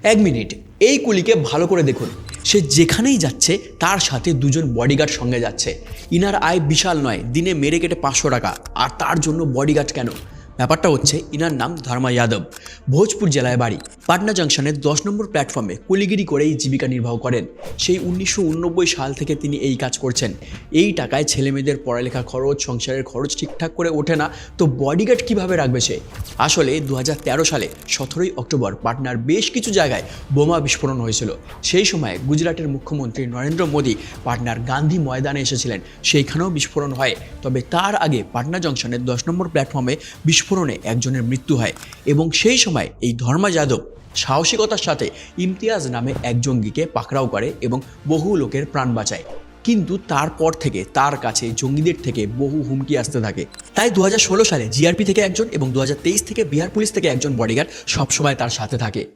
এক মিনিট, এই কুলিকে ভালো করে দেখুন। সে যেখানেই যাচ্ছে, তার সাথে দুজন বডিগার্ড সঙ্গে যাচ্ছে। ইনার আয় বিশাল নয়, দিনে মেরে কেটে পাঁচশো টাকা। আর তার জন্য বডিগার্ড কেন? ব্যাপারটা হচ্ছে, ইনার নাম ধর্মা যাদব। ভোজপুর জেলায় বাড়ি। পাটনা জাংশনের দশ নম্বর প্ল্যাটফর্মে কুলিগিরি করেই জীবিকা নির্বাহ করেন। সেই উনিশশো সাল থেকে তিনি এই কাজ করছেন। এই টাকায় ছেলেমেয়েদের পড়ালেখা খরচ, সংসারের খরচ ঠিকঠাক করে ওঠে না, তো বডিগার্ড কীভাবে রাখবে সে? আসলে দু হাজার তেরো সালে সতেরোই অক্টোবর পাটনার বেশ কিছু জায়গায় বোমা বিস্ফোরণ হয়েছিল। সেই সময় গুজরাটের মুখ্যমন্ত্রী নরেন্দ্র মোদী পাটনার গান্ধী ময়দানে এসেছিলেন। সেইখানেও বিস্ফোরণ হয়। তবে তার আগে পাটনা জংশনের দশ নম্বর প্ল্যাটফর্মে বিস্ফোরণে একজনের মৃত্যু হয় এবং সেই সময় এই ধর্মা যাদব সাহসিকতার সাথে ইমতিয়াজ নামে এক জঙ্গিকে পাকড়াও করে এবং বহু লোকের প্রাণ বাঁচায়। কিন্তু তারপর থেকে তার কাছে জঙ্গিদের থেকে বহু হুমকি আসতে থাকে। তাই দু হাজার ষোলো সালে জিআরপি থেকে একজন এবং দু হাজার তেইশ থেকে বিহার পুলিশ থেকে একজন বডিগার্ড সবসময় তার সাথে থাকে।